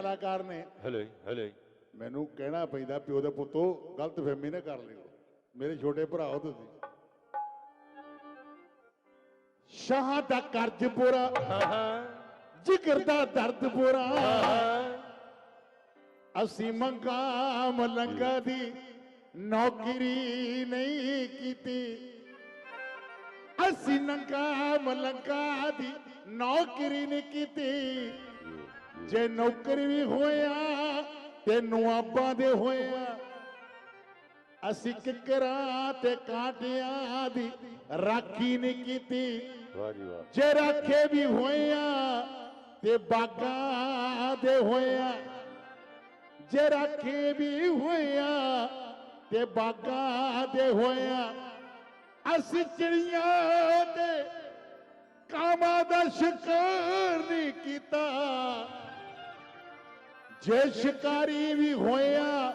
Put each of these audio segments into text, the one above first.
ਕਲਾਕਾਰ ਨੇ। ਹਲੇ ਹਲੇ। ਮੈਨੂੰ ਕਹਿਣਾ ਪੈਂਦਾ ਪਿਓ ਦੇ ਪੁੱਤੋ ਗਲਤ ਫਹਿਮੀ ਨਾ ਕਰ ਲਿਓ। ਮੇਰੇ ਛੋਟੇ ਭਰਾ ਹੋ ਤੁਸੀਂ। ਸ਼ਾਹ ਦਾ ਕਰਜ਼ ਜਿਗਰ ਦਾ ਦਰਦ ਅਸੀਂ ਮੰਗਾ ਮਲੰਗਾ ਦੀ ਨੌਕਰੀ ਨਹੀਂ ਕੀਤੀ। ਅਸੀਂ ਨੰਗਾ ਮਲੰਗਾ ਦੀ ਨੌਕਰੀ ਨਹੀਂ ਕੀਤੀ। ਜੇ ਨੌਕਰੀ ਵੀ ਹੋਇਆ ਤੇ ਨਵਾਬਾਂ ਦੇ ਹੋਇਆ। ਅਸੀਂ ਕਿਕਰਾਂ ਤੇ ਕਾਂਟਿਆਂ ਦੀ ਰਾਖੀ ਨਹੀਂ ਕੀਤੀ। ਵਾਹ ਜੀ ਵਾਹ। ਜੇ ਰਾਖੇ ਵੀ ਹੋਇਆ ਤੇ ਬਾਗਾਂ ਦੇ ਹੋਇਆ। ਜੇ ਰਾਖੇ ਵੀ ਹੋਇਆ ਤੇ ਬਾਗਾਂ ਦੇ ਹੋਇਆ। ਅਸੀਂ ਚਿੜੀਆਂ ਤੇ ਕਾਮਾਂ ਦਾ ਸ਼ਿਕਾਰ ਨਹੀਂ ਕੀਤਾ। ਜੇ ਸ਼ਿਕਾਰੀ ਵੀ ਹੋਇਆ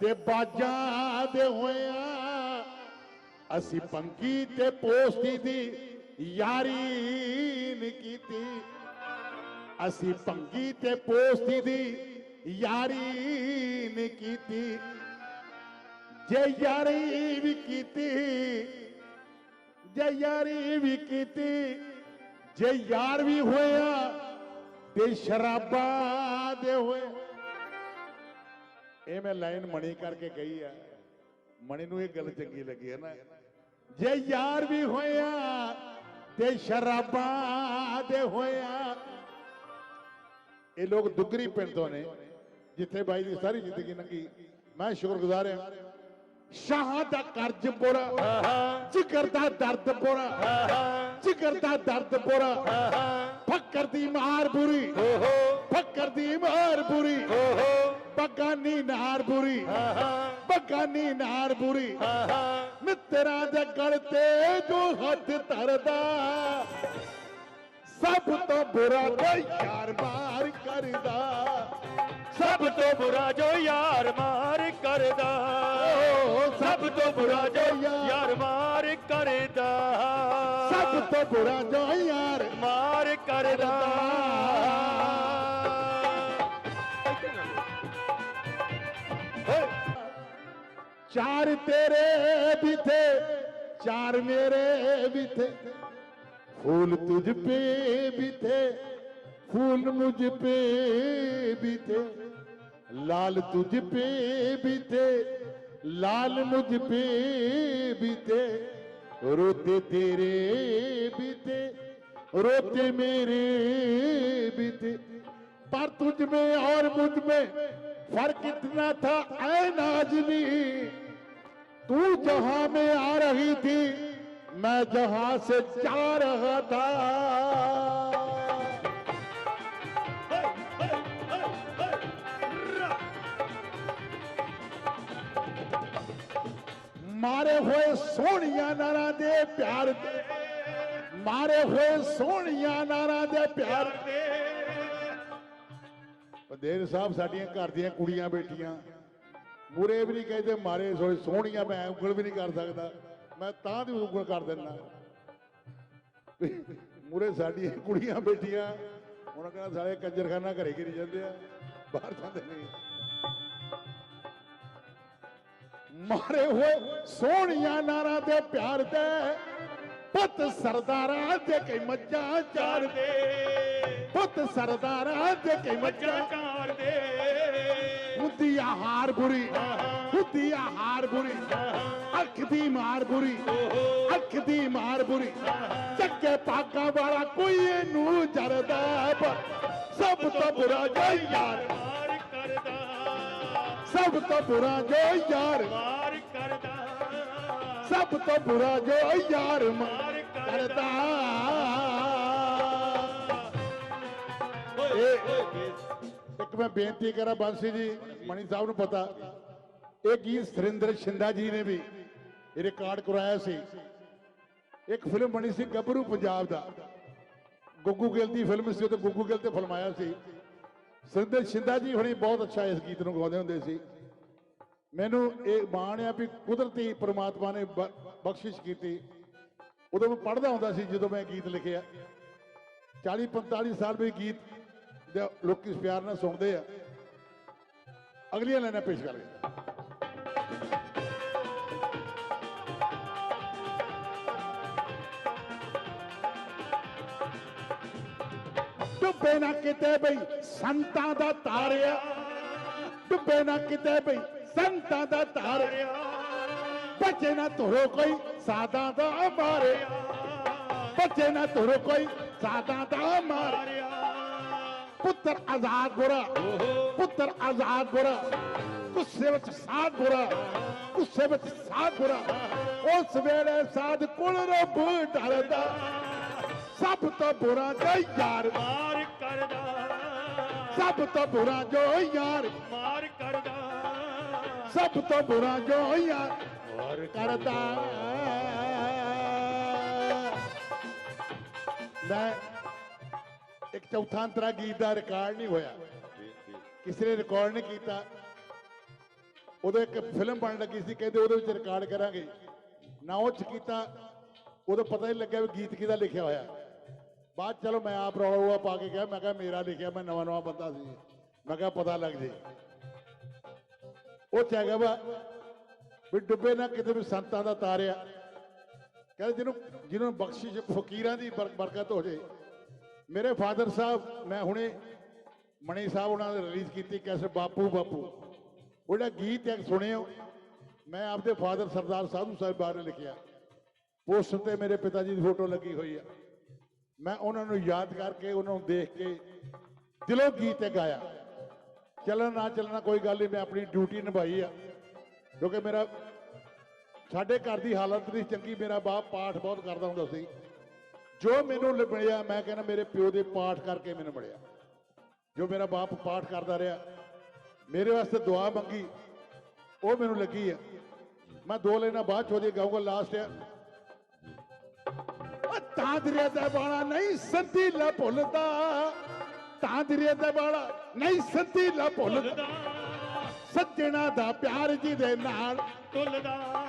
ਤੇ ਬਾਜਾਂ ਦੇ ਹੋਇਆ, ਅਸੀਂ ਪੰਕੀ ਤੇ ਪੋਸਤੀ ਦੀ ਯਾਰੀ ਨਹੀਂ ਕੀਤੀ। ਅਸੀਂ ਪੰਗੀ ਤੇ ਪੋਸਤੀ ਦੀ ਯਾਰੀ ਨ ਕੀਤੀ। ਜੇ ਯਾਰੀ ਵੀ ਕੀਤੀ, ਜੇ ਯਾਰੀ ਵੀ ਕੀਤੀ, ਜੇ ਯਾਰ ਵੀ ਹੋਇਆ ਤੇ ਸ਼ਰਾਬਾਂ ਦੇ ਹੋਇਆ ਇਹ ਮੈਂ ਲਾਈਨ ਮਣੀ ਕਰਕੇ ਕਹੀ ਆ। ਮਣੀ ਨੂੰ ਇਹ ਗੱਲ ਚੰਗੀ ਲੱਗੀ ਹੈ ਨਾ। ਜੇ ਯਾਰ ਵੀ ਹੋਇਆ ਤੇ ਸ਼ਰਾਬਾਂ ਦੇ ਹੋਇਆ ਇਹ ਲੋਕ ਦੁੱਗਰੀ ਪਿੰਡ ਤੋਂ ਨੇ, ਜਿੱਥੇ ਬਾਈ ਦੀ ਸਾਰੀ ਜ਼ਿੰਦਗੀ ਲੰਘੀ। ਮੈਂ ਸ਼ੁਕਰਗੁਜ਼ਾਰ ਹਾਂ। ਸ਼ਾਹ ਦਾ ਕਰਜ਼ ਬੁਰਾ ਹਾਂ ਜਿਗਰ ਦਾ ਦਰਦ ਬੁਰਾ ਜਿਗਰ ਦਾ ਦਰਦ ਬੁਰਾ ਫੱਕਰ ਦੀ ਮਾਰ ਬੁਰੀ ਫੱਕਰ ਦੀ ਮਾਰ ਬੁਰੀ ਬਗਾਨੀ ਨਾਰ ਬੁਰੀ। ਬਗਾਨੀ ਨਾਰ ਬੁਰੀ। ਮਿੱਤਰਾਂ ਦੇ ਗਲ ਤੇ ਜੋ ਹੱਥ ਧਰਦਾ ਸਭ ਤੋਂ ਬੁਰਾ ਕੋਈ ਯਾਰ ਮਾਰ ਕਰਦਾ। ਸਭ ਤੋਂ ਬੁਰਾ ਜੋ ਯਾਰ ਮਾਰ ਕਰਦਾ। ਸਭ ਤੋਂ ਬੁਰਾ ਜੋ ਯਾਰ ਮਾਰ ਕਰਦਾ। ਸਭ ਤੋਂ ਬੁਰਾ ਜੋ ਯਾਰ ਮਾਰ ਕਰਦਾ। चार तेरे भी थे, चार मेरे भी थे। फूल तुझ पे भी थे, फूल मुझ पे भी थे। लाल तुझ पे भी थे, लाल मुझ पे भी थे। रोते तेरे भी थे, रोते मेरे भी थे। पर तुझ में और मुझमें फ़र्क इतना था, ऐ नाजनी। तू जहां में आ रही थी मैं जहां से जा रहा था ਮਾਰੇ ਹੋਏ ਸੋਹਣੀਆਂ ਨਾਰਾਂ ਦੇ ਪਿਆਰ ਦੇ ਮਾਰੇ ਹੋਏ ਸੋਹਣੀਆਂ ਨਾਰਾਂ ਦੇ ਪਿਆਰ ਦੇ ਪਦੇਰ ਸਾਹਿਬ ਸਾਡੀਆਂ ਘਰ ਦੀਆਂ ਕੁੜੀਆਂ ਬੈਠੀਆਂ ਮੂਰੇ ਵੀ ਨਹੀਂ ਕਹਿੰਦੇ ਮਾਰੇ ਸੋਹਣੇ, ਸੋਹਣੀਆਂ ਮੈਂ ਉਂਗਲ ਵੀ ਨਹੀਂ ਕਰ ਸਕਦਾ। ਮੈਂ ਤਾਂ ਦੀ ਉਂਗਲ ਕਰ ਦਿੰਦਾ। ਮੂਰੇ ਸਾਡੀਆਂ ਕੁੜੀਆਂ ਬੈਠੀਆਂ ਉਹਨਾਂ ਕਹਿੰਦਾ ਸਾਲੇ ਕੰਜਰਖਾਨਾ ਘਰੇ ਘਿਰੀ ਜਾਂਦੇ ਆ, ਬਾਹਰ ਜਾਂਦੇ ਨਹੀਂ। ਮਾਰੇ ਹੋਏ ਸੋਹਣੀਆਂ ਨਾਰਾਂ ਤੇ ਪਿਆਰ ਤੇ, ਪੁੱਤ ਸਰਦਾਰਾਂ ਤੇ ਕਈ ਮੱਝਾਂ ਚਾਰਦੇ ਪੁੱਤ ਸਰਦਾਰਾਂ ਦੇ ਕਈ ਮੱਝਾਂ ਚਾਰਦੇ ਹੁੰਦੀ ਆ ਬੁਰੀ ਹੁੰਦੀ ਆ ਬੁਰੀ ਅੱਖ ਦੀ ਮਾਰ ਬੁਰੀ ਅੱਖ ਦੀ ਮਾਰ ਬੁਰੀ ਚੱਕੇ ਪਾਗਾ ਵਾਲਾ ਕੋਈ ਇਹਨੂੰ ਜਰਦਾ ਸਭ ਤੋਂ ਬੁਰਾ ਜੋ ਯਾਰ। ਮਾਰ ਕਰਦਾ ਸਭ ਤੋਂ ਬੁਰਾ ਜੋ ਯਾਰ। ਮਾਰ ਕਰਦਾ ਸਭ ਤੋਂ ਬੁਰਾ ਜੋ ਯਾਰ ਮਾਰ ਕਰਦਾ ਓਏ। ਇੱਕ ਮੈਂ ਬੇਨਤੀ ਕਰਾਂ ਬੰਸੀ ਜੀ ਮਣੀ ਸਾਹਿਬ ਨੂੰ ਪਤਾ, ਇਹ ਗੀਤ ਸੁਰਿੰਦਰ ਸ਼ਿੰਦਾ ਜੀ ਨੇ ਵੀ ਰਿਕਾਰਡ ਕਰਾਇਆ ਸੀ। ਇੱਕ ਫਿਲਮ ਬਣੀ ਸੀ ਗੱਭਰੂ ਪੰਜਾਬ ਦਾ। ਗੁੱਗੂ ਗਿੱਲ ਦੀ ਫਿਲਮ ਸੀ, ਉਹ ਤੇ ਗੁੱਗੂ ਗਿੱਲ ਤੇ ਫਿਲਮਾਇਆ ਸੀ। ਸੁਰਿੰਦਰ ਸ਼ਿੰਦਾ ਜੀ ਹੁਣੇ ਬਹੁਤ ਅੱਛਾ ਇਸ ਗੀਤ ਨੂੰ ਗਾਉਂਦੇ ਹੁੰਦੇ ਸੀ। ਮੈਨੂੰ ਇਹ ਮਾਣ ਆ ਵੀ ਕੁਦਰਤੀ ਪ੍ਰਮਾਤਮਾ ਨੇ ਬ- ਬਖਸ਼ਿਸ਼ ਕੀਤੀ। ਉਦੋਂ ਮੈਂ ਪੜ੍ਹਦਾ ਹੁੰਦਾ ਸੀ ਜਦੋਂ ਮੈਂ ਗੀਤ ਲਿਖਿਆ। 40 45 ਸਾਲ ਵੀ ਗੀਤ ਦੇ ਲੋਕੀ ਪਿਆਰ ਨਾਲ ਸੁਣਦੇ ਆ। ਅਗਲੀਆਂ ਲਾਈਨਾਂ ਪੇਸ਼ ਕਰ ਡੁੱਬੇ ਨਾ ਕਿਤੇ ਬਈ ਸੰਤਾਂ ਦਾ ਤਾਰਿਆ। ਡੁੱਬੇ ਨਾ ਕਿਤੇ ਬਈ ਸੰਤਾਂ ਦਾ ਤਾਰਿਆ। ਬੱਚੇ ਨਾ ਤੁਰੋ ਕੋਈ ਸਾਦਾ ਦਾ ਮਾਰਿਆ। ਬੱਚੇ ਨਾ ਤੁਰੋ ਕੋਈ ਸਾਦਾ ਦਾ ਮਾਰਿਆ। ਪੁੱਤਰ ਆਜ਼ਾਦ ਗੁਰਾ ਪੁੱਤਰ ਆਜ਼ਾਦ ਗੁਰਾ ਗੁੱਸੇ ਵਿੱਚ ਸਾਧ ਗੁਰਾ ਗੁੱਸੇ ਵਿੱਚ ਸਾਧ ਗੁਰਾ। ਉਸ ਵੇਲੇ ਸਾਧ ਕੁਲ ਰੱਬ ਡਰਦਾ ਸਭ ਤੋਂ ਬੁਰਾ ਜੋ ਯਾਰ ਮਾਰ ਕਰਦਾ। ਸਭ ਤੋਂ ਬੁਰਾ ਜੋ ਯਾਰ। ਮਾਰ ਕਰਦਾ। ਸਭ ਤੋਂ ਬੁਰਾ ਜੋ ਯਾਰ। ਮਾਰ ਕਰਦਾ। ਮੈਂ ਇੱਕ ਚੌਥਾ ਅੰਤਰਾ ਗੀਤ ਦਾ ਰਿਕਾਰਡ ਨਹੀਂ ਹੋਇਆ। ਕਿਸੇ ਨੇ ਰਿਕਾਰਡ ਨਹੀਂ ਕੀਤਾ। ਉਦੋਂ ਇੱਕ ਫਿਲਮ ਬਣ ਲੱਗੀ ਸੀ, ਕਹਿੰਦੇ ਉਹਦੇ ਵਿੱਚ ਰਿਕਾਰਡ ਕਰਾਂਗੇ। ਨਾ ਉਹ ਚ ਕੀਤਾ, ਉਦੋਂ ਪਤਾ ਹੀ ਲੱਗਿਆ ਵੀ ਗੀਤ ਕਿਹਦਾ ਲਿਖਿਆ ਹੋਇਆ। ਬਾਅਦ ਚਲੋ ਮੈਂ ਆਪ ਰੌਲਾ ਪਾ ਕੇ ਗਿਆ ਮੈਂ ਕਿਹਾ ਮੇਰਾ ਲਿਖਿਆ, ਮੈਂ ਨਵਾਂ ਨਵਾਂ ਬੰਦਾ ਸੀ। ਮੈਂ ਕਿਹਾ ਪਤਾ ਲੱਗ ਜੇ। ਉਹ ਚ ਹੈਗਾ ਵਾ ਵੀ ਡੁੱਬੇ ਨਾ ਕਿਤੇ ਵੀ ਸੰਤਾਂ ਦਾ ਤਾਰਿਆ। ਕਹਿੰਦੇ ਜਿਹਨੂੰ ਜਿਹਨੂੰ ਬਖਸ਼ਿਸ਼ ਫਕੀਰਾਂ ਦੀ ਬਰ- ਬਰਕਤ ਹੋ ਜੇ। ਮੇਰੇ ਫਾਦਰ ਸਾਹਿਬ, ਮੈਂ ਹੁਣੇ ਮਣੀ ਸਾਹਿਬ ਉਹਨਾਂ ਨੇ ਰਿਲੀਜ਼ ਕੀਤੀ ਕੈਸੇ ਬਾਪੂ ਬਾਪੂ। ਉਹਦਾ ਗੀਤ ਇੱਕ ਸੁਣਿਓ, ਮੈਂ ਆਪਦੇ ਫਾਦਰ ਸਰਦਾਰ ਸਾਧੂ ਸਾਹਿਬ ਬਾਰੇ ਲਿਖਿਆ। ਪੋਸਟਰ ਤੇ ਮੇਰੇ ਪਿਤਾ ਜੀ ਦੀ ਫੋਟੋ ਲੱਗੀ ਹੋਈ ਆ। ਮੈਂ ਉਹਨਾਂ ਨੂੰ ਯਾਦ ਕਰਕੇ, ਉਹਨਾਂ ਨੂੰ ਦੇਖ ਕੇ ਦਿਲੋਂ ਗੀਤ ਇਹ ਗਾਇਆ। ਚੱਲਣਾ ਨਾ ਚੱਲਣਾ ਕੋਈ ਗੱਲ ਨਹੀਂ, ਮੈਂ ਆਪਣੀ ਡਿਊਟੀ ਨਿਭਾਈ ਆ। ਕਿਉਂਕਿ ਮੇਰਾ, ਸਾਡੇ ਘਰ ਦੀ ਹਾਲਤ ਨਹੀਂ ਚੰਗੀ, ਮੇਰਾ ਬਾਪ ਪਾਠ ਬਹੁਤ ਕਰਦਾ ਹੁੰਦਾ ਸੀ। ਜੋ ਮੈਨੂੰ ਲ- ਮਿਲਿਆ ਮੈਂ ਕਹਿੰਦਾ ਮੇਰੇ ਪਿਓ ਦੇ ਪਾਠ ਕਰਕੇ ਮੈਨੂੰ ਮਿਲਿਆ। ਜੋ ਮੇਰਾ ਬਾਪ ਪਾਠ ਕਰਦਾ ਰਿਹਾ ਮੇਰੇ ਵਾਸਤੇ ਦੁਆ ਮੰਗੀ ਉਹ ਮੈਨੂੰ ਲੱਗੀ ਆ। ਮੈਂ ਦੋ ਲੈਣਾ ਬਾਅਦ ਚੋਂ ਦੀ ਗਾਉਂਗਾ ਲਾਸਟ ਆ। ਉਹ ਤਾਂਦਰੇ ਦਾ ਬਾਲਾ ਨਹੀਂ ਸੰਦੀਲਾ ਭੁੱਲਦਾ। ਤਾਂਦਰੇ ਦਾ ਬਾਲਾ ਨਹੀਂ ਸੰਦੀਲਾ ਭੁੱਲਦਾ। ਸੱਜਣਾ ਦਾ ਪਿਆਰ ਜੀ ਦੇ ਨਾਲ ਤੁਲਦਾ।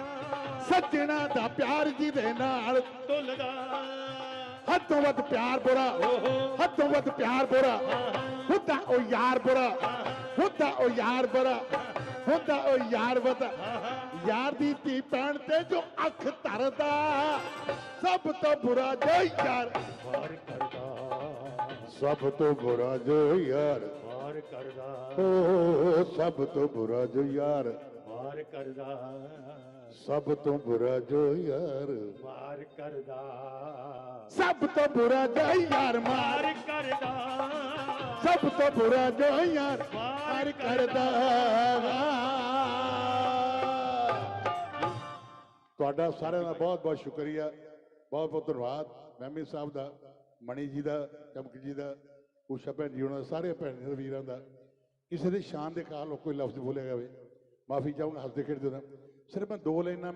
ਸੱਜਣਾ ਦਾ ਪਿਆਰ ਜੀ ਦੇ ਨਾਲ ਤੁਲਦਾ। ਹੱਦੋਂ ਵੱਧ ਪਿਆਰ ਬੁਰਾ ਹੱਦੋਂ ਵੱਧ ਪਿਆਰ ਬੁਰਾ। ਹੁੰਦਾ ਉਹ ਯਾਰ ਬੁਰਾ ਹੁੰਦਾ ਉਹ ਯਾਰ ਬੁਰਾ ਹੁੰਦਾ ਉਹ ਯਾਰ ਬੁਰਾ ਯਾਰ ਦੀ ਧੀ ਪੈਣ ਤੇ ਜੋ ਅੱਖ ਧਰਦਾ ਸਭ ਤੋਂ ਬੁਰਾ ਜੋ ਯਾਰ। ਮਾਰ ਕਰਦਾ ਸਭ ਤੋਂ ਬੁਰਾ ਜੋ ਯਾਰ। ਮਾਰ ਕਰਦਾ। ਓ ਸਭ ਤੋਂ ਬੁਰਾ ਜੋ ਯਾਰ। ਮਾਰ ਕਰਦਾ। ਸਭ ਤੋਂ ਬੁਰਾ ਜੋ ਯਾਰ ਮਾਰ ਕਰਦਾ। ਸਭ ਤੋਂ ਬੁਰਾ ਜੋ ਯਾਰ ਮਾਰ ਕਰਦਾ। ਸਭ ਤੋਂ ਬੁਰਾ ਜੋ ਯਾਰ ਮਾਰ ਕਰਦਾ। ਤੁਹਾਡਾ ਸਾਰਿਆਂ ਦਾ ਬਹੁਤ ਬਹੁਤ ਸ਼ੁਕਰੀਆ। ਬਹੁਤ ਬਹੁਤ ਧੰਨਵਾਦ। ਮੈਮੀ ਸਾਹਿਬ ਦਾ ਮਣੀ ਜੀ ਦਾ ਚਮਕ ਜੀ ਦਾ ਉਸ਼ਾ ਭੈਣ ਜੀ ਉਹਨਾਂ ਦਾ ਸਾਰੇ ਭੈਣਾਂ ਵੀਰਾਂ ਦਾ। ਕਿਸੇ ਦੀ ਸ਼ਾਨ ਦੇ ਕਾਲ ਕੋਈ ਲਫ਼ਜ਼ ਬੋਲਿਆ ਜਾਵੇ। ਮਾਫੀ ਚਾਹੂੰਗਾ ਹੱਸਦੇ ਖੇਡਦੇ ਨਾ ਸਿਰਫ ਮੈਂ ਦੋ ਲਾਈਨਾਂ